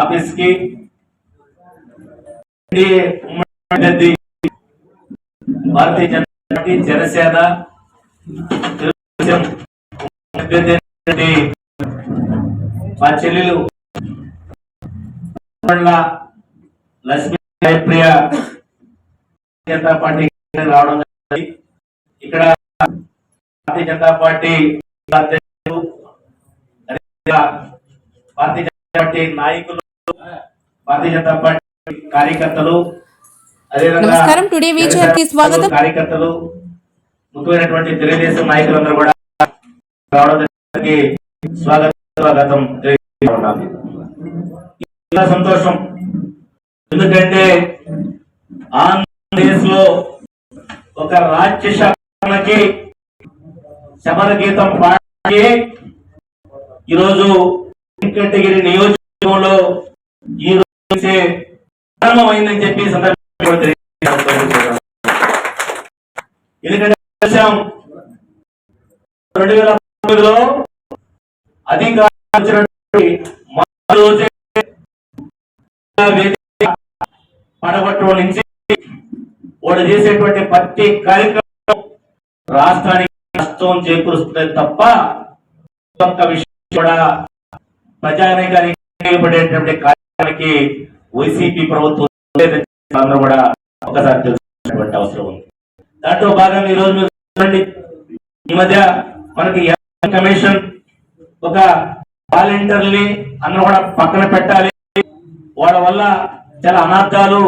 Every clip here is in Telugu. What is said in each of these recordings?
ఆఫీస్కి అభ్యర్థి భారతీయ జనతా పార్టీ జనసేన అభ్యర్థి మా చెల్లెలు కొండ లక్ష్మీ జయప్రియ జనతా పార్టీ రావడం జరిగింది. ఇక్కడ భారతీయ జనతా పార్టీ అధ్యక్షులు భారతీయ జనతా పార్టీ నాయకులు భారతీయ జనతా పార్టీ కార్యకర్తలు నమస్కారం టుడే స్వాగతం కార్యకర్తలు ముఖ్యమైనటువంటి తెలుగుదేశం నాయకులందరూ కూడా రావడం. స్వాగతం స్వాగతం. చాలా సంతోషం ఎందుకంటే ఆంధ్రప్రదేశ్లో ఒక రాజ్యసభకి శబర గీతం పాడి ఈరోజు వెంకటగిరి నియోజకవర్గంలో ఈ ప్రారంభమైందని చెప్పి ఎందుకంటే రెండు వేల తొమ్మిదిలో అధికారి వచ్చినటువంటి పడగొట్టడం నుంచి వాడు చేసేటువంటి ప్రతి కార్యక్రమం రాష్ట్రానికి నష్టం చేకూరుస్తుంది తప్ప ఒక్క విషయం కూడా ప్రజానీకానికి ఉపయోగపడేటువంటి కార్యక్రమానికి వైసీపీ ప్రభుత్వం లేదని అందరూ కూడా ఒకసారి తెలుసుకునేటువంటి అవసరం ఉంది. దాంట్లో భాగంగా ఈ రోజు చూడండి ఈ మధ్య మనకి కమిషన్ ఒక వాలంటీర్ని అందరూ కూడా పక్కన పెట్టాలి. వాళ్ళ వల్ల చాలా అనార్థాలు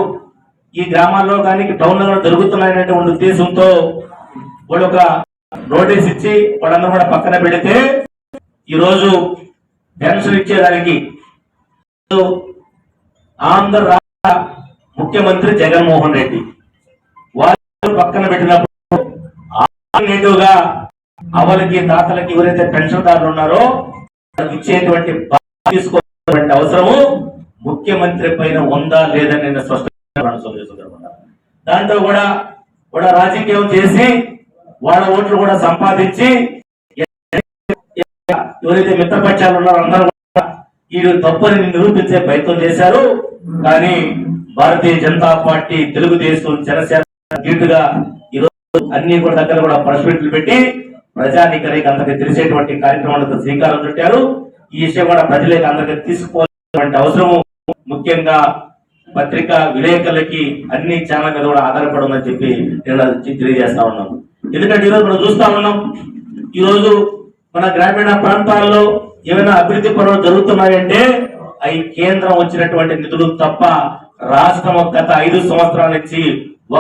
ఈ గ్రామాల్లో కానీ టౌన్లో జరుగుతున్నాయనేటువంటి ఉద్దేశంతో వాళ్ళు ఒక నోటీస్ ఇచ్చి వాళ్ళందరూ కూడా పక్కన పెడితే ఈ రోజు పెన్షన్ ఇచ్చేదానికి ఆంధ్ర రాష్ట్ర ముఖ్యమంత్రి జగన్మోహన్ రెడ్డి. వాళ్ళు పక్కన పెట్టినప్పుడు ఆల్టర్నేటివ్ అవలకి తాతలకి ఎవరైతే పెన్షన్దారులు ఉన్నారో వాళ్ళకి ఇచ్చేటువంటి తీసుకోవాలంటే అవసరము ముఖ్యమంత్రి పైన ఉందా లేదని నేను స్పష్టంగా దాంతో దాంట్లో కూడా కూడా రాజకీయం చేసి వాళ్ళ ఓట్లు కూడా సంపాదించి ఎవరైతే మిత్రపక్షాలు ఉన్నారో అందరూ కూడా ఈ తప్పని నిరూపించే ప్రయత్నం చేశారు. కానీ భారతీయ జనతా పార్టీ తెలుగుదేశం జనసేన ధీటుగా ఈరోజు అన్ని కూడా దగ్గర కూడా ప్రెస్ మీట్లు పెట్టి ప్రజానికరికి అందరికి తెలిసేటువంటి కార్యక్రమాలకు శ్రీకారం చుట్టారు. ఈ విషయం కూడా ప్రజలకు అందరికి తీసుకోవాల్సినటువంటి అవసరము. ముఖ్యంగా పత్రికా విలేకరులకి అన్ని ఛానల్ మీద కూడా ఆధారపడి ఉందని చెప్పి నేను తెలియజేస్తా ఉన్నాను ఎందుకంటే ఈరోజు మనం చూస్తా ఉన్నాం ఈరోజు మన గ్రామీణ ప్రాంతాల్లో ఏమైనా అభివృద్ధి పనులు జరుగుతున్నాయంటే అవి కేంద్రం వచ్చినటువంటి నిధులు తప్ప రాష్ట్రం గత ఐదు సంవత్సరాల నుంచి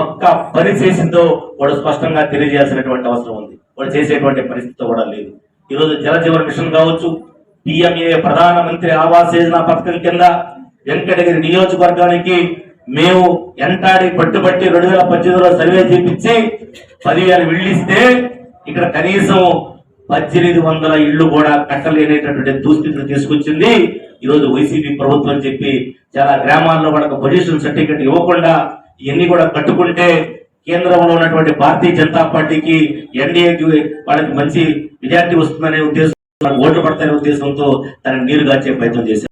ఒక్క పని చేసిందో వాడు స్పష్టంగా తెలియజేయాల్సినటువంటి అవసరం ఉంది. వాడు చేసేటువంటి పరిస్థితి కూడా లేదు. ఈరోజు జల జీవన మిషన్ కావచ్చు పిఎంఏ ప్రధానమంత్రి ఆవాస్ యోజన పథకం కింద వెంకటగిరి నియోజకవర్గానికి మేము ఎంటాడి పట్టుబట్టి రెండు వేల పద్దెనిమిదిలో సర్వే చేపించి పదివేలు ఇస్తే ఇక్కడ కనీసం పద్దెనిమిది వందల ఇళ్ళు కూడా కట్టలేనటువంటి దుస్థితిని తీసుకొచ్చింది. ఈ రోజు వైసీపీ ప్రభుత్వం అని చెప్పి చాలా గ్రామాల్లో మనకు పొజిషన్ సర్టిఫికెట్ ఇవ్వకుండా ఇవన్నీ కూడా కట్టుకుంటే కేంద్రంలో ఉన్నటువంటి భారతీయ జనతా పార్టీకి ఎన్డీఏకి వాళ్ళకి మంచి మెజార్టీ వస్తుందనే ఉద్దేశం ఓట్లు పడతాయనే ఉద్దేశంతో దాన్ని నీరు గార్చే ప్రయత్నం చేశారు.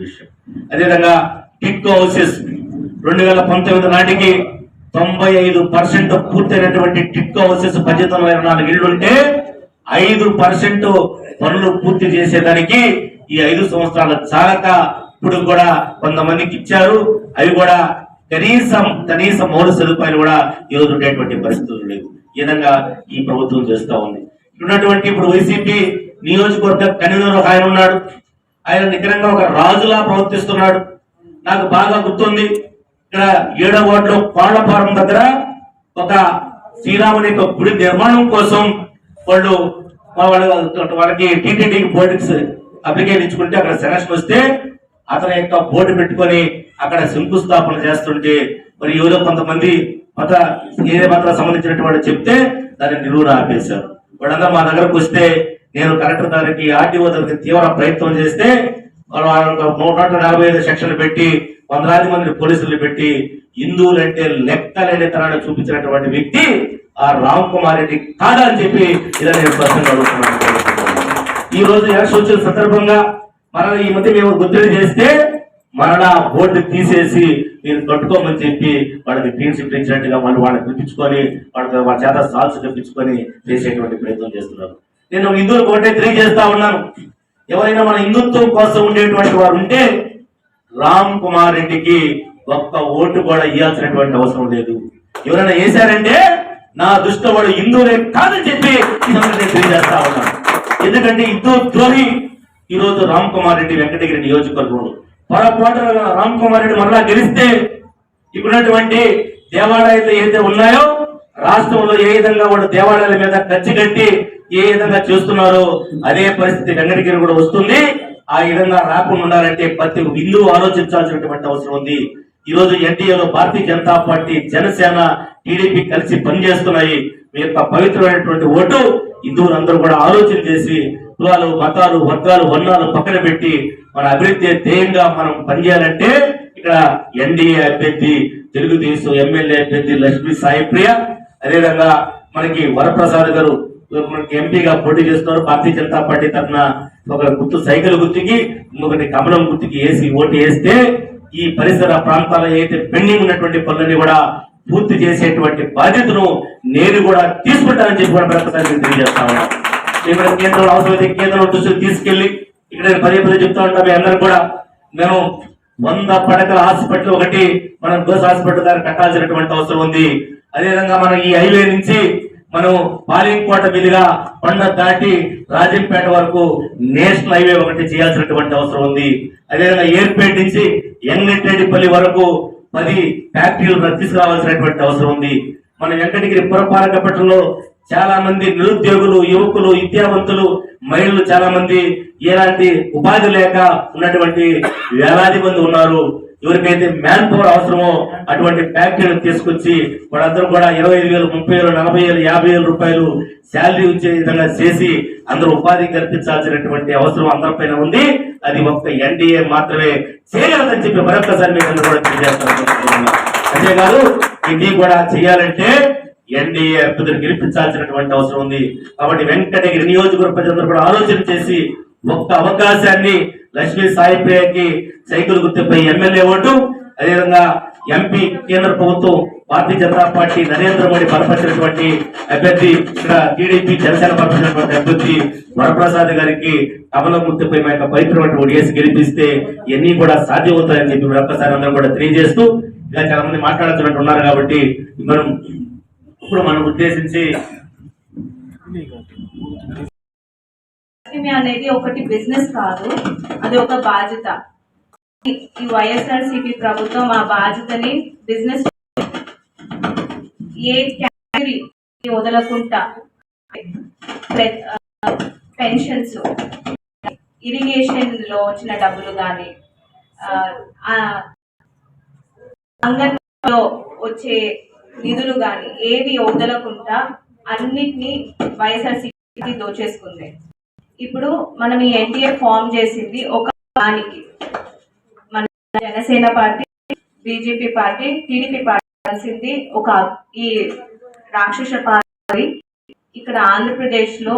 విషయం. అదేవిధంగా టిక్కో హౌసెస్ రెండు వేల పంతొమ్మిది నాటికి తొంభై ఐదు పర్సెంట్ పూర్తయినటువంటి టిక్కో హౌసెస్ పద్దెనిమిది వందల ఇరవై నాలుగు ఇళ్ళు ఉంటే ఐదు పర్సెంట్ పనులు పూర్తి చేసేదానికి ఈ ఐదు సంవత్సరాల చాలక ఇప్పుడు కూడా కొంతమందికి ఇచ్చారు. అవి కూడా కనీసం కనీస మౌలిక సదుపాయాలు కూడా ఈరోజు రోజు ఉండేటువంటి పరిస్థితులు లేవు. ఈ విధంగా ఈ ప్రభుత్వం చేస్తూ ఉంది. ఉన్నటువంటి ఇప్పుడు వైసీపీ నియోజకవర్గ కన్వీనర్ ఆయన ఉన్నాడు. ఆయన నిగ్రంగా ఒక రాజులా ప్రవర్తిస్తున్నాడు. నాకు బాగా గుర్తుంది. ఇక్కడ ఏడవ వార్డులో కోళ్ళపారం దగ్గర ఒక శ్రీరాముని యొక్క గుడి నిర్మాణం కోసం వాళ్ళు వాళ్ళకి టీటీడీ బోర్డుకి అప్లికేషన్ ఇచ్చుకుంటే అక్కడ సెలక్షన్ వస్తే అతని యొక్క బోర్డు పెట్టుకొని అక్కడ శంకుస్థాపన చేస్తుంటే మరి ఎవరో కొంతమంది మత ఏ మత సంబంధించినటువంటి చెప్తే దాన్ని నిలువున ఆపేశారు. వాళ్ళందరూ మా దగ్గరకు వస్తే నేను కలెక్టర్ దగ్గరికి ఆర్టీఓ దగ్గరికి తీవ్ర ప్రయత్నం చేస్తే నూట నలభై ఐదు సెక్షన్లు పెట్టి వందలాది మంది పోలీసులు పెట్టి హిందువులంటే లెక్కలేని తనాన్ని చూపించినటువంటి వ్యక్తి ఆ రామ్ కుమార్ రెడ్డి కాదని చెప్పి ఇలా నేను ప్రశ్న అడుగుతున్నాను. ఈ రోజు ఎలక్షన్ వచ్చిన సందర్భంగా మరలా ఈ మధ్య మేము గుర్తులు చేస్తే మరలా బోర్డు తీసేసి మీరు కట్టుకోమని చెప్పి వాళ్ళకి గ్రీన్ షిఫ్ట్ ఇచ్చినట్టుగా వాళ్ళు వాళ్ళని పిలిపించుకొని వాళ్ళకి వాళ్ళ చేత సాల్స్ తెప్పించుకొని చేసేటువంటి ప్రయత్నం చేస్తున్నారు. నేను హిందువులకు ఒకటే తెలియజేస్తా ఉన్నాను. ఎవరైనా మన హిందుత్వం కోసం ఉండేటువంటి వారు ఉంటే రామ్ కుమార్ రెడ్డికి ఒక్క ఓటు కూడా ఇవ్వాల్సినటువంటి అవసరం లేదు. ఎవరైనా వేశారంటే నా దుష్టవాడు హిందువులే కాదని చెప్పి తెలియజేస్తా ఉన్నాను. ఎందుకంటే ఇద్దరు ద్రోహి ఈ రోజు రామ్ కుమార్ రెడ్డి వెంకటగిరి నియోజకవర్గంలో పొరపాటున రామ్ కుమార్ రెడ్డి మరలా గెలిస్తే ఇప్పుడున్నటువంటి దేవాలయాలు ఏదైతే ఉన్నాయో రాష్ట్రంలో ఏ విధంగా వాళ్ళు దేవాలయాల మీద ఖర్చు కట్టి ఏ విధంగా చేస్తున్నారో అదే పరిస్థితి వెంకటగిరి కూడా వస్తుంది. ఆ విధంగా రాకుండా ఉండాలంటే ప్రతి హిందువు ఆలోచించాల్సినటువంటి అవసరం ఉంది. ఈ రోజు ఎన్డీఏలో భారతీయ జనతా పార్టీ జనసేన టీడీపీ కలిసి పనిచేస్తున్నాయి. మీ యొక్క పవిత్రమైనటువంటి ఓటు హిందువులందరూ కూడా ఆలోచన చేసి కులాలు మతాలు వర్గాలు వర్ణాలు పక్కన పెట్టి మన అభివృద్ధి ధ్యేయంగా మనం పనిచేయాలంటే ఇక్కడ ఎన్డీఏ అభ్యర్థి తెలుగుదేశం ఎమ్మెల్యే అభ్యర్థి లక్ష్మీ సాయిప్రియ అదేవిధంగా మనకి వరప్రసాద్ గారు మనకి ఎంపీగా పోటీ చేస్తున్నారు. భారతీయ జనతా పార్టీ తరఫున ఒక గుర్తు సైకిల్ గుర్తుకి ఇంకొకటి కమలం గుర్తుకి వేసి ఓటు వేస్తే ఈ పరిసర ప్రాంతాల్లో ఏదైతే పెండింగ్ ఉన్నటువంటి పనులన్నీ కూడా పూర్తి చేసేటువంటి బాధ్యతను నేను కూడా తీసుకుంటానని చెప్పి కూడా మరొకసారి తెలియజేస్తా ఉన్నాను ఇక్కడ కేంద్రంలో అవసరమైతే కేంద్రంలో దృష్టికి తీసుకెళ్ళి ఇక్కడ నేను పదే పదే చెప్తా ఉంటాను మీ అందరూ కూడా. మేము వంద పడకల హాస్పిటల్ ఒకటి మనం గోస్ హాస్పిటల్ దగ్గర కట్టాల్సినటువంటి అవసరం ఉంది. అదేవిధంగా మనం ఈ హైవే నుంచి మనం పాలింకోట మీదుగా కొండ దాటి రాజంపేట వరకు నేషనల్ హైవే ఒకటి చేయాల్సినటువంటి అవసరం ఉంది. అదేవిధంగా ఏర్పేట నుంచి ఎంగెట్టేటిపల్లి వరకు పది ఫ్యాక్టరీలు తీసుకురావాల్సినటువంటి అవసరం ఉంది. మన వెంకటగిరి పురపాలక పట్టణంలో చాలా మంది నిరుద్యోగులు యువకులు విద్యావంతులు మహిళలు చాలా మంది ఎలాంటి ఉపాధి లేక ఉన్నటువంటి వేలాది మంది ఉన్నారు. ఎవరికైతే మ్యాన్ పవర్ అవసరమో అటువంటి ఫ్యాక్టరీలు తీసుకొచ్చి వాళ్ళందరూ కూడా ఇరవై ఐదు వేలు ముప్పై వేలు నలభై వేలు యాభై వేల రూపాయలు శాలరీ వచ్చే విధంగా చేసి అందరూ ఉపాధి కల్పించాల్సినటువంటి అవసరం అందరిపైన ఉంది. అది ఒక్క ఎన్డీఏ మాత్రమే చేయగలదని చెప్పి మరొకసారి మీకు కూడా తెలియజేస్తాను. అంతేకాదు ఇది కూడా చేయాలంటే ఎన్డీఏ అభ్యర్థులు గెలిపించాల్సినటువంటి అవసరం ఉంది. కాబట్టి వెంకటగిరి నియోజకవర్గ ప్రజలందరూ కూడా ఆలోచన చేసి ఒక్క అవకాశాన్ని లక్ష్మీ సాయి ప్రియకి సైకిల్ గుర్తుపై ఎమ్మెల్యే ఓటు. అదేవిధంగా ఎంపీ కేంద్ర ప్రభుత్వం భారతీయ జనతా పార్టీ నరేంద్ర మోడీ బలపరిచినటువంటి అభ్యర్థి ఇక్కడ టీడీపీ జనసేన బలపరిచినటువంటి అభ్యర్థి వరప్రసాద్ గారికి కమల గుర్తుపై మా యొక్క పవిత్రమైన ఓడిఎస్ గెలిపిస్తే ఇవన్నీ కూడా సాధ్యమవుతాయని చెప్పి ఒక్కసారి అందరం కూడా తెలియజేస్తూ ఇలా చాలా మంది మాట్లాడుతున్నట్టు ఉన్నారు కాబట్టి మనం ఇప్పుడు మనం ఉద్దేశించి రాజకీయం అనేది ఒకటి బిజినెస్ కాదు అది ఒక బాధ్యత. ఈ వైఎస్ఆర్సీపీ ప్రభుత్వం ఆ బాధ్యతని బిజినెస్ ఏ క్యాటగిరీ వదలకుండా పెన్షన్స్ ఇరిగేషన్లో వచ్చిన డబ్బులు కానీ అంగన్లో వచ్చే నిధులు కానీ ఏవి వదలకుండా అన్నిటినీ వైఎస్ఆర్సీపీ దోచేసుకుంది ఇప్పుడు మనం ఈ ఎన్టీఏ ఫామ్ చేసింది ఒక దానికి. మన Janasena party BJP party TDP party కలిసింది ఒక ఈ రాక్షస పార్టీ. ఇక్కడ ఆంధ్రప్రదేశ్లో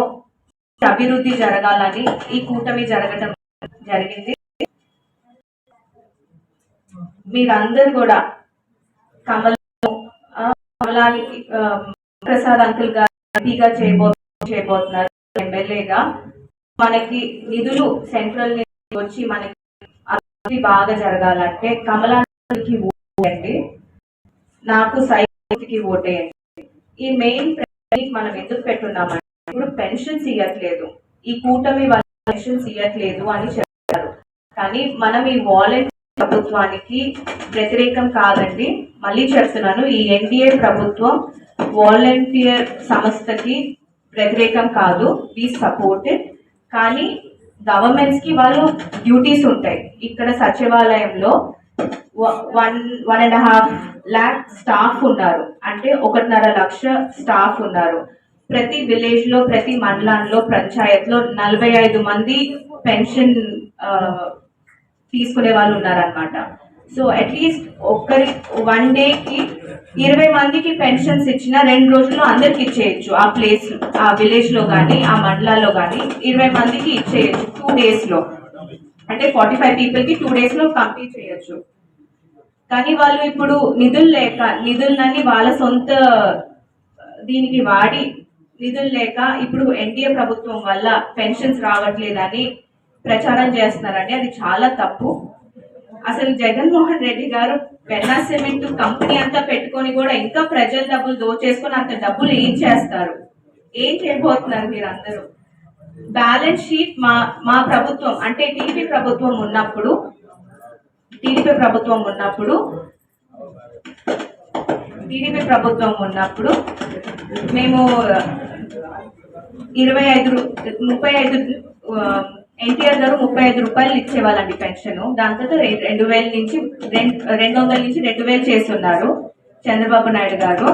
అభివృద్ధి జరగాలని ఈ కూటమి జరగటం జరిగింది. మీరందరూ కూడా కమల కమలానికి ప్రసాద్ అంకుల్ గారు చేయబో చేయబోతున్నారు ఎమ్మెల్యేగా. మనకి నిధులు సెంట్రల్ నుంచి వచ్చి మనకి అభివృద్ధి బాగా జరగాలంటే కమలానికి ఓటేయండి. నాకు సైకి ఓటేయండి. ఈ మెయిన్ మనం ఎందుకు పెట్టున్నామంటే ఇప్పుడు పెన్షన్స్ ఇవ్వట్లేదు ఈ కూటమి వాళ్ళ పెన్షన్స్ ఇవ్వట్లేదు అని చెప్పారు. కానీ మనం ఈ వాలంటీర్ ప్రభుత్వానికి వ్యతిరేకం కాదండి. మళ్ళీ చెప్తున్నాను ఈ ఎన్డీఏ ప్రభుత్వం వాలంటీర్ సంస్థకి వ్యతిరేకం కాదు. వి సపోర్ట్ కానీ గవర్నమెంట్స్కి వాళ్ళు డ్యూటీస్ ఉంటాయి. ఇక్కడ సచివాలయంలో one one and half lakh staff ఉన్నారు. అంటే ఒకటిన్నర లక్ష స్టాఫ్ ఉన్నారు. ప్రతి విలేజ్లో ప్రతి మండలంలో పంచాయత్లో నలభై ఐదు మంది పెన్షన్ తీసుకునే వాళ్ళు ఉన్నారనమాట సో అట్లీస్ట్ ఒక్కరి వన్ డేకి ఇరవై మందికి పెన్షన్స్ ఇచ్చిన రెండు రోజుల్లో అందరికి ఇచ్చేయచ్చు. ఆ ప్లేస్ ఆ విలేజ్లో కానీ ఆ మండలాల్లో కానీ ఇరవై మందికి ఇచ్చేయచ్చు టూ డేస్లో. అంటే ఫార్టీ ఫైవ్ పీపుల్కి టూ డేస్లో కంప్లీట్ చేయొచ్చు. కానీ వాళ్ళు ఇప్పుడు నిధులు లేక నిధులన్నీ వాళ్ళ సొంత దీనికి వాడి నిధులు లేక ఇప్పుడు ఎన్డీఏ ప్రభుత్వం వల్ల పెన్షన్స్ రావట్లేదని ప్రచారం చేస్తున్నారండి. అది చాలా తప్పు. అసలు జగన్మోహన్ రెడ్డి గారు పెన్నా సిమెంట్ కంపెనీ అంతా పెట్టుకొని కూడా ఇంకా ప్రజల డబ్బులు దోచేసుకొని అంత డబ్బులు ఏం చేస్తారు? ఏం చేయబోతున్నారు మీరందరూ? బ్యాలెన్స్ షీట్ మా మా ప్రభుత్వం అంటే టీడీపీ ప్రభుత్వం ఉన్నప్పుడు టీడీపీ ప్రభుత్వం ఉన్నప్పుడు టీడీపీ ప్రభుత్వం ఉన్నప్పుడు మేము ఇరవై ఐదు ముప్పై ఐదు ఎన్టీఆర్ గారు ముప్పై ఐదు రూపాయలు ఇచ్చేవాళ్ళండి పెన్షన్. దాని తర్వాత రెండు వేల నుంచి రెండు వందల నుంచి రెండు వేలు చేస్తున్నారు చంద్రబాబు నాయుడు గారు.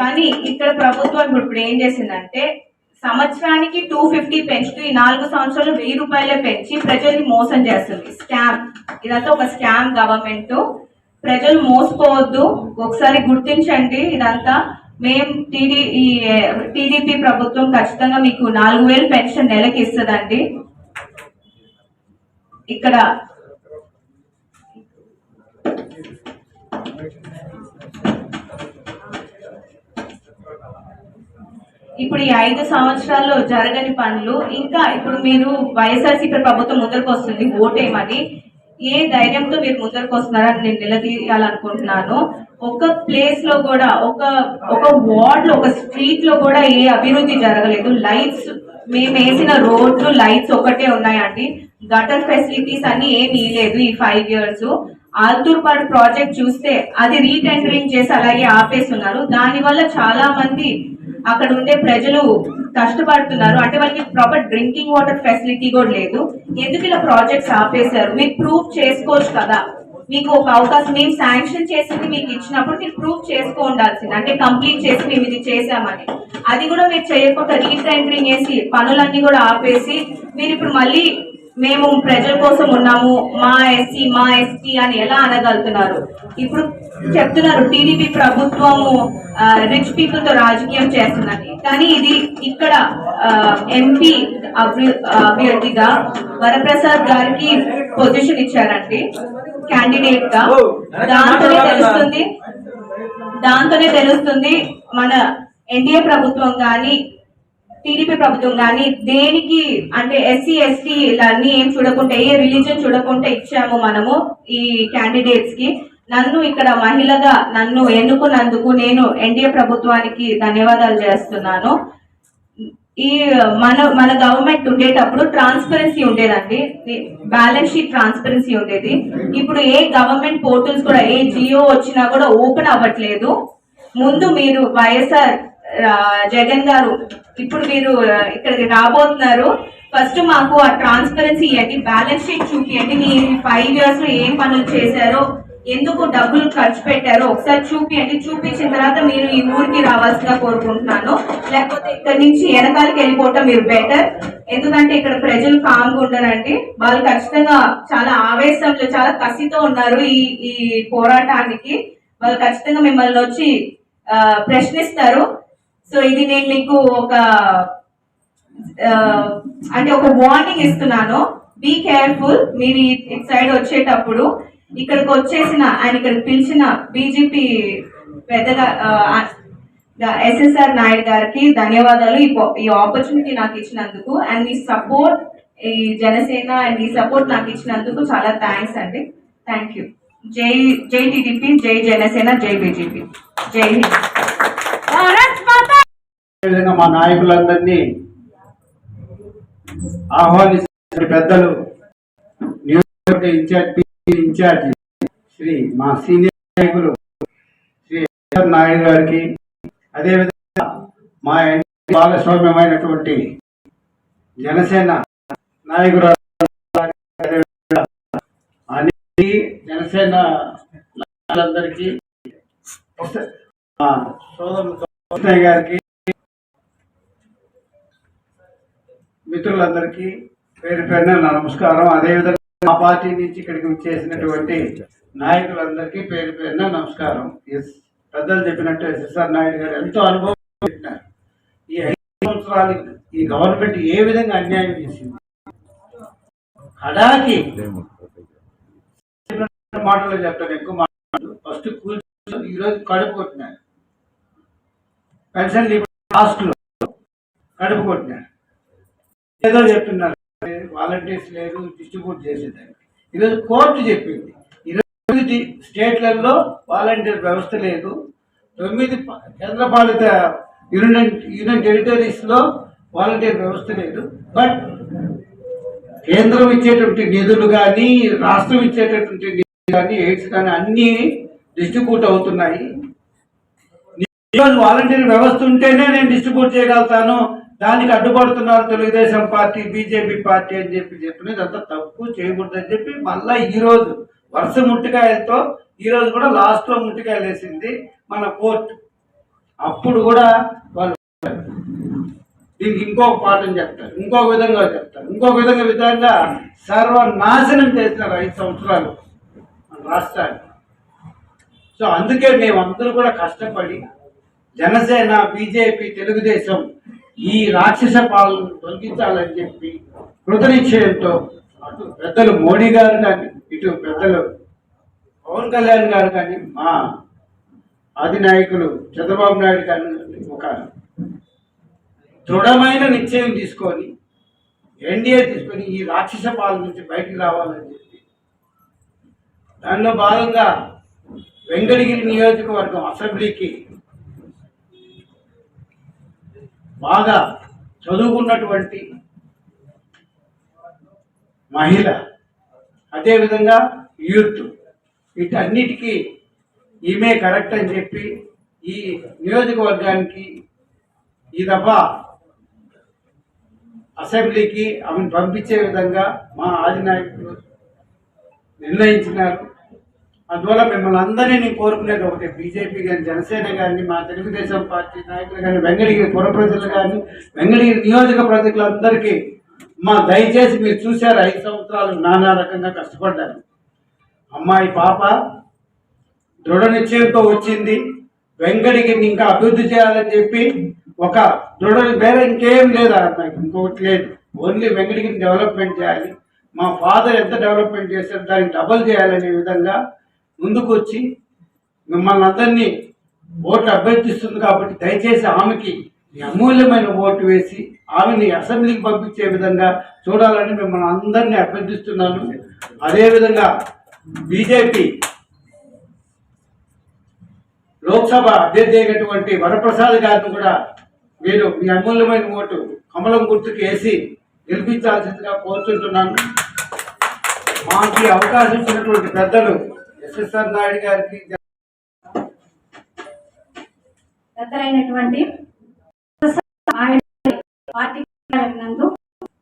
కానీ ఇక్కడ ప్రభుత్వం ఇప్పుడు ఇప్పుడు ఏం చేసిందంటే సంవత్సరానికి టూ ఫిఫ్టీ పెంచుతూ ఈ నాలుగు సంవత్సరాలు వెయ్యి రూపాయలే పెంచి ప్రజల్ని మోసం చేస్తుంది. స్కామ్. ఇదంతా ఒక స్కామ్ గవర్నమెంట్. ప్రజలు మోసపోవద్దు. ఒకసారి గుర్తించండి ఇదంతా. మేం టీడీ ఈ టీడీపీ ప్రభుత్వం ఖచ్చితంగా మీకు నాలుగు వేలు పెన్షన్ నెలకి ఇస్తుందండి. ఇక్కడ ఇప్పుడు ఈ ఐదు సంవత్సరాల్లో జరగని పనులు ఇంకా ఇప్పుడు మీరు వైఎస్ఆర్సీపీ ప్రభుత్వం ముందరకు వస్తుంది ఓటేమని ఏ ధైర్యంతో మీరు ముందరకు వస్తున్నారని నేను నిలదీయాలనుకుంటున్నాను. ఒక ప్లేస్లో కూడా ఒక ఒక వార్డ్లో ఒక స్ట్రీట్లో కూడా ఏ అభివృద్ధి జరగలేదు. లైట్స్ మేము వేసిన రోడ్లు లైట్స్ ఒకటే ఉన్నాయండి. గటర్ ఫెసిలిటీస్ అన్ని ఏమి లేదు ఈ ఫైవ్ ఇయర్స్ ఆల్తూర్పాడు ప్రాజెక్ట్ చూస్తే అది రీటెండరింగ్ చేసి అలాగే ఆపేస్తున్నారు. దానివల్ల చాలా మంది అక్కడ ఉండే ప్రజలు కష్టపడుతున్నారు. అంటే వాళ్ళకి ప్రాపర్ డ్రింకింగ్ వాటర్ ఫెసిలిటీ కూడా లేదు. ఎందుకు ఇలా ప్రాజెక్ట్స్ ఆపేశారు? మీరు ప్రూఫ్ చేసుకోవచ్చు కదా. మీకు ఒక అవకాశం మేము శాంక్షన్ చేసింది మీకు ఇచ్చినప్పుడు మీరు ప్రూఫ్ చేసుకో ఉండాల్సింది. అంటే కంప్లీట్ చేసి మేము ఇది చేసామని అది కూడా మీరు చేయకుండా రీటెండరింగ్ చేసి పనులన్నీ కూడా ఆపేసి మీరు ఇప్పుడు మళ్ళీ మేము ప్రజల కోసం ఉన్నాము మా ఎస్సీ మా ఎస్టీ అని ఎలా అనగలుగుతున్నారు? ఇప్పుడు చెప్తున్నారు టీడీపీ ప్రభుత్వము రిచ్ పీపుల్తో రాజకీయం చేస్తుందని. కానీ ఇది ఇక్కడ ఎంపీ అభ్యర్థిగా వరప్రసాద్ గారికి పొజిషన్ ఇచ్చారండి. క్యాండిడేట్గా. దాంతోనే తెలుస్తుంది దాంతోనే తెలుస్తుంది మన ఎన్డీఏ ప్రభుత్వం కానీ టీడీపీ ప్రభుత్వం కానీ దేనికి అంటే ఎస్సీ ఎస్టీ ఇలాన్ని ఏం చూడకుండా ఏ రిలీజన్ చూడకుండా ఇచ్చాము మనము ఈ క్యాండిడేట్స్కి. నన్ను ఇక్కడ మహిళగా నన్ను ఎన్నుకున్నందుకు నేను ఎన్డీఏ ప్రభుత్వానికి ధన్యవాదాలు చేస్తున్నాను. ఈ మన మన గవర్నమెంట్ ఉండేటప్పుడు ట్రాన్స్పరెన్సీ ఉండేదండి. బ్యాలెన్స్ షీట్ ట్రాన్స్పరెన్సీ ఉండేది. ఇప్పుడు ఏ గవర్నమెంట్ పోర్టల్స్ కూడా ఏ జియో వచ్చినా కూడా ఓపెన్ అవ్వట్లేదు. ముందు మీరు వైఎస్ఆర్ జగన్ గారు ఇప్పుడు మీరు ఇక్కడికి రాబోతున్నారు. ఫస్ట్ మాకు ఆ ట్రాన్స్పరెన్సీ ఇవ్వండి బ్యాలెన్స్ షీట్ చూపియండి. మీ ఫైవ్ ఇయర్స్లో ఏం పనులు చేశారో ఎందుకు డబ్బులు ఖర్చు పెట్టారో ఒకసారి చూపియండి. చూపించిన తర్వాత మీరు ఈ ఊరికి రావాల్సిందిగా కోరుకుంటున్నాను. లేకపోతే ఇక్కడ నుంచి వెనకాలకి వెళ్ళిపోవటం మీరు బెటర్ ఎందుకంటే ఇక్కడ ప్రజలు కామ్గా ఉండరండి. వాళ్ళు ఖచ్చితంగా చాలా ఆవేశంలో చాలా కసితో ఉన్నారు ఈ ఈ పోరాటానికి. వాళ్ళు ఖచ్చితంగా మిమ్మల్ని వచ్చి ప్రశ్నిస్తారు. సో ఇది నేను మీకు ఒక అంటే ఒక వార్నింగ్ ఇస్తున్నాను. బీ కేర్ఫుల్ మీరు ఇటు సైడ్ వచ్చేటప్పుడు ఇక్కడికి వచ్చేసిన ఆయన ఇక్కడ పిలిచిన బీజేపీ పెద్దగా ఎస్ఎస్ఆర్ నాయుడు గారికి ధన్యవాదాలు ఈ ఈ ఆపర్చునిటీ నాకు ఇచ్చినందుకు. అండ్ మీ సపోర్ట్ ఈ జనసేన అండ్ ఈ సపోర్ట్ నాకు ఇచ్చినందుకు చాలా థ్యాంక్స్ అండి. థ్యాంక్ యూ జై జై టీడీపీ జై జనసేన జై బీజేపీ జై హింద్. విధంగా మా నాయకులందరినీ ఆహ్వానిస్తున్న పెద్దలు నియోజకవర్గ ఇన్ఛార్జి శ్రీ మా సీనియర్ నాయకులు శ్రీ నాయుడు గారికి అదేవిధంగా మా ఎన్టీ భాగస్వామ్యమైనటువంటి జనసేన నాయకురాలు అన్ని జనసేన నాయకులందరికీ సోదరు గారికి మిత్రులందరికీ పేరు పేరున నా నమస్కారం. అదేవిధంగా మా పార్టీ నుంచి ఇక్కడికి చేసినటువంటి నాయకులందరికీ పేరు పేరున నమస్కారం. ఎస్ పెద్దలు చెప్పినట్టు ఎస్ఎస్ఆర్ నాయుడు గారు ఎంతో అనుభవం పెట్టినారు. ఈ ఐదు సంవత్సరాలు ఈ గవర్నమెంట్ ఏ విధంగా అన్యాయం చేసింది? కడాకి మాటలు చెప్తాను ఎక్కువ మాటలు ఫస్ట్ కూర్చొని ఈరోజు కడుపు కొట్టినాను పెన్షన్ లాస్ట్లో కడుపు కొట్టినాను ఏదో చెప్తున్నారు. వాలంటీర్స్ లేదు డిస్ట్రిబ్యూట్ చేసేదానికి ఈరోజు కోర్టు చెప్పింది. ఇరవై స్టేట్లలో వాలంటీర్ వ్యవస్థ లేదు. తొమ్మిది కేంద్రపాలిత యూనియన్ యూనియన్ టెరిటరీస్లో వాలంటీర్ వ్యవస్థ లేదు. బట్ కేంద్రం ఇచ్చేటువంటి నిధులు కానీ రాష్ట్రం ఇచ్చేటటువంటి నిధులు కానీ ఎయిడ్స్ కానీ అన్నీ డిస్ట్రిబ్యూట్ అవుతున్నాయి. ఈరోజు వాలంటీర్ వ్యవస్థ ఉంటేనే నేను డిస్ట్రిబ్యూట్ చేయగలుగుతాను. దానికి అడ్డుపడుతున్నారు తెలుగుదేశం పార్టీ బీజేపీ పార్టీ అని చెప్పి చెప్పినది అంతా తప్పు చేయకూడదని చెప్పి మళ్ళా ఈ రోజు వరుస ముట్టికాయలతో ఈ రోజు కూడా లాస్ట్లో ముట్టికాయలు వేసింది మన కోర్టు. అప్పుడు కూడా వాళ్ళు దీనికి ఇంకొక పాఠం చెప్తారు ఇంకొక విధంగా చెప్తారు. ఇంకొక విధంగా విధంగా సర్వనాశనం చేసినారు ఐదు సంవత్సరాలు మన రాష్ట్రాన్ని సో అందుకే మేమందరూ కూడా కష్టపడి జనసేన బీజేపీ తెలుగుదేశం ఈ రాక్షస పాలన తొలగించాలని చెప్పి కృతనిశ్చయంతో అటు పెద్దలు మోడీ గారు కానీ ఇటు పెద్దలు పవన్ కళ్యాణ్ గారు కానీ మా అధినాయకులు చంద్రబాబు నాయుడు గారు ఒక దృఢమైన నిశ్చయం తీసుకొని ఎన్డీఏ తీసుకొని ఈ రాక్షస పాలన నుంచి బయటికి రావాలని చెప్పి దానిలో భాగంగా వెంకటగిరి నియోజకవర్గం అసెంబ్లీకి బాగా చదువుకున్నటువంటి మహిళ అదేవిధంగా యూత్ వీటన్నిటికీ ఈమె కరెక్ట్ అని చెప్పి ఈ నియోజకవర్గానికి ఈ దఫా అసెంబ్లీకి ఆమెను పంపించే విధంగా మా ఆదినాయకులు నిర్ణయించినారు. అందువల్ల మిమ్మల్ని అందరినీ నేను కోరుకునేది ఒకటి. బీజేపీ కానీ జనసేన కానీ మా తెలుగుదేశం పార్టీ నాయకులు కానీ వెంకటగిరి పుర ప్రజలు కానీ వెంకటగిరి నియోజక ప్రజలందరికీ మా దయచేసి మీరు చూశారు ఐదు సంవత్సరాలు నానా రకంగా కష్టపడ్డారు. అమ్మాయి పాప దృఢ నిశ్చయంతో వచ్చింది. వెంకటగిరిని ఇంకా అభివృద్ధి చేయాలని చెప్పి ఒక దృఢ వేరే ఇంకేం లేదు అమ్మాయికి ఇంకొకటి లేదు. ఓన్లీ వెంకటగిరిని డెవలప్మెంట్ చేయాలి. మా ఫాదర్ ఎంత డెవలప్మెంట్ చేశారు దానికి డబల్ చేయాలనే విధంగా ముందుకు వచ్చి మిమ్మల్ని అందరినీ ఓటు అభ్యర్థిస్తుంది కాబట్టి దయచేసి ఆమెకి అమూల్యమైన ఓటు వేసి ఆమెని అసెంబ్లీకి పంపించే విధంగా చూడాలని మిమ్మల్ని అందరినీ అభ్యర్థిస్తున్నాను. అదేవిధంగా బీజేపీ లోక్సభ అభ్యర్థి అయినటువంటి వరప్రసాద్ గారిని కూడా మీరు మీ అమూల్యమైన ఓటు కమలం గుర్తుకు వేసి గెలిపించాల్సిందిగా కోరుతుంటున్నాను మాకు అవకాశం ఇచ్చినటువంటి పెద్దలు ఎస్ఎస్ఆర్ నాయుడు గారికి పెద్దలైనటువంటి పార్టీ నందు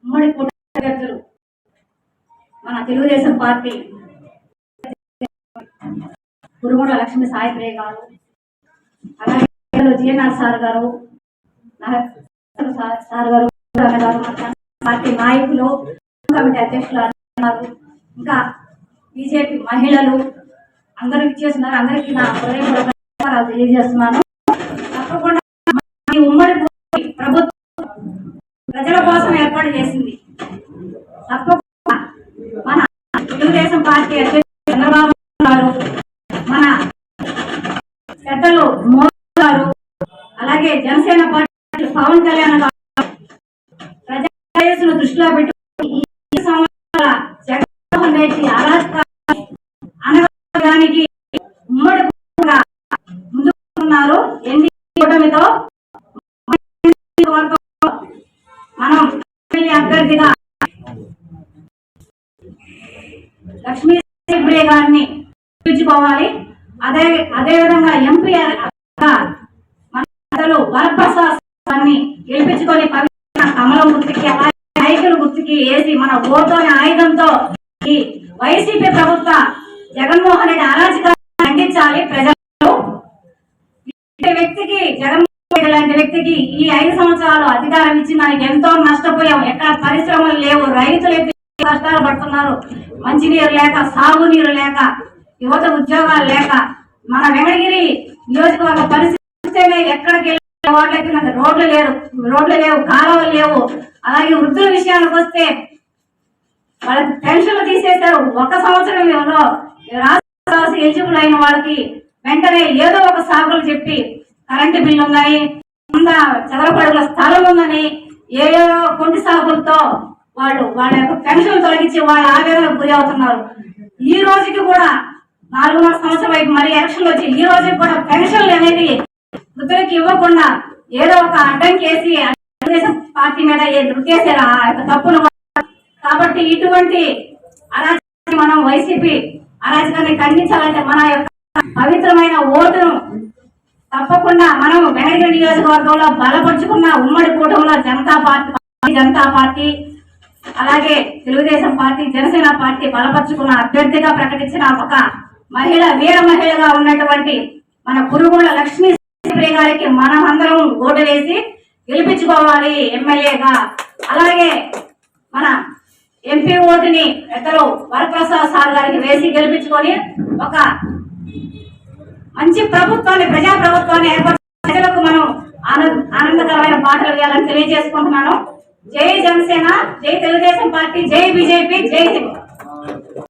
ఉమ్మడి కూటమి మన తెలుగుదేశం పార్టీ గురుగుండ లక్ష్మి సాయిప్రియ గారు అలాగే జిఎన్ఆర్ సార్ గారు సార్ గారు పార్టీ నాయకులు కమిటీ అధ్యక్షులు ఇంకా బీజేపీ మహిళలు అందరూ ఇచ్చేస్తున్నారు అందరికీ నా హృదయపూర్వక తెలియజేస్తున్నాను. తప్పకుండా ఈ ఉమ్మడి భూమి ప్రభుత్వం ప్రజల కోసం ఏర్పాటు చేసింది. తప్పకుండా మన తెలుగుదేశం పార్టీ అధ్యక్షుడు చంద్రబాబు గారు మన పెద్దలు మోదీ గారు అలాగే జనసేన పార్టీ పవన్ కళ్యాణ్ గారు ప్రజల దృష్టిలో పెట్టుకుని ఈ సంవత్సరాల జగన్మోహన్ రెడ్డి అరాజకాన్ని అనగడానికి ఉమ్మడి భూమిగా ముందుకు ఉన్నారు ఎన్ని కూటమితో వర్గంలో మనం ఎమ్మెల్యే అభ్యర్థిగా లక్ష్మీ ప్రియ గారిని పిలుచుకోవాలి అదే అదే విధంగా ఎంపీ మన వరప్రసాద్ గెలిపించుకొని పవిత్ర కమలం గుర్తుకి అలాగే నాయకుల గుర్తుకి వేసి మన ఓటోని ఆయుధంతో ఈ వైసీపీ ప్రభుత్వ జగన్మోహన్ రెడ్డి అరాచకాన్ని ఖండించాలి ప్రజలు. వ్యక్తికి జగన్మోహన్ రెడ్డి లాంటి వ్యక్తికి ఈ ఐదు సంవత్సరాలు అధికారం ఇచ్చి మనకి ఎంతో నష్టపోయాం. ఎక్కడ పరిశ్రమలు లేవు రైతులు కష్టాలు పడుతున్నారు. మంచినీరు లేక సాగునీరు లేక యువత ఉద్యోగాలు లేక మన వెంకటగిరి నియోజకవర్గ పరిస్థితి ఎక్కడికి వెళ్ళే వాళ్ళకి నాకు రోడ్లు లేరు. రోడ్లు లేవు కాలువలు లేవు. అలాగే వృద్ధుల విషయానికి వస్తే వాళ్ళ పెన్షన్లు తీసేశారు. ఒక సంవత్సరంలో రాష్ట్ర ఎలిజిబుల్ అయిన వాళ్ళకి వెంటనే ఏదో ఒక సాగులు చెప్పి కరెంటు బిల్లు ఉందని చదరపడుల స్థలం ఉందని ఏదో కొంటి సాగులతో వాళ్ళు వాళ్ళ యొక్క పెన్షన్ తొలగించి వాళ్ళ ఆవేదనకు గురి అవుతున్నారు. ఈ రోజుకి కూడా నాలుగున్నర సంవత్సరం వైపు మరి ఎలక్షన్లు వచ్చి ఈ రోజుకి కూడా పెన్షన్లు అనేది వృద్ధులకు ఇవ్వకుండా ఏదో ఒక అడ్డంకి వేసి తెలుగుదేశం పార్టీ మీద ఏ ఆ యొక్క తప్పును కాబట్టి ఇటువంటి అరాచకాన్ని మనం వైసీపీ అరాచకాన్ని ఖండించాలంటే మన యొక్క పవిత్రమైన ఓటును తప్పకుండా మనం వెనగడి నియోజకవర్గంలో బలపరుచుకున్న ఉమ్మడి కూటమిలో జనతా పార్టీ జనతా పార్టీ అలాగే తెలుగుదేశం పార్టీ జనసేన పార్టీ బలపరుచుకున్న అభ్యర్థిగా ప్రకటించిన ఒక మహిళ వీర మహిళగా ఉన్నటువంటి మన పురుగుల లక్ష్మీ గారికి మనం అందరం ఓటు వేసి గెలిపించుకోవాలి ఎమ్మెల్యేగా. అలాగే మన ఎంపీ ఓటుని ఇద్దరు వరప్రసాద్ సార్ గారికి వేసి గెలిపించుకొని ఒక మంచి ప్రభుత్వాన్ని ప్రజా ప్రభుత్వాన్ని ప్రజలకు మనం ఆనంద ఆనందకరమైన పాటలు వేయాలని తెలియజేసుకుంటున్నాను. జై జనసేన జై తెలుగుదేశం పార్టీ జై బీజేపీ జై హింద్ కల మీది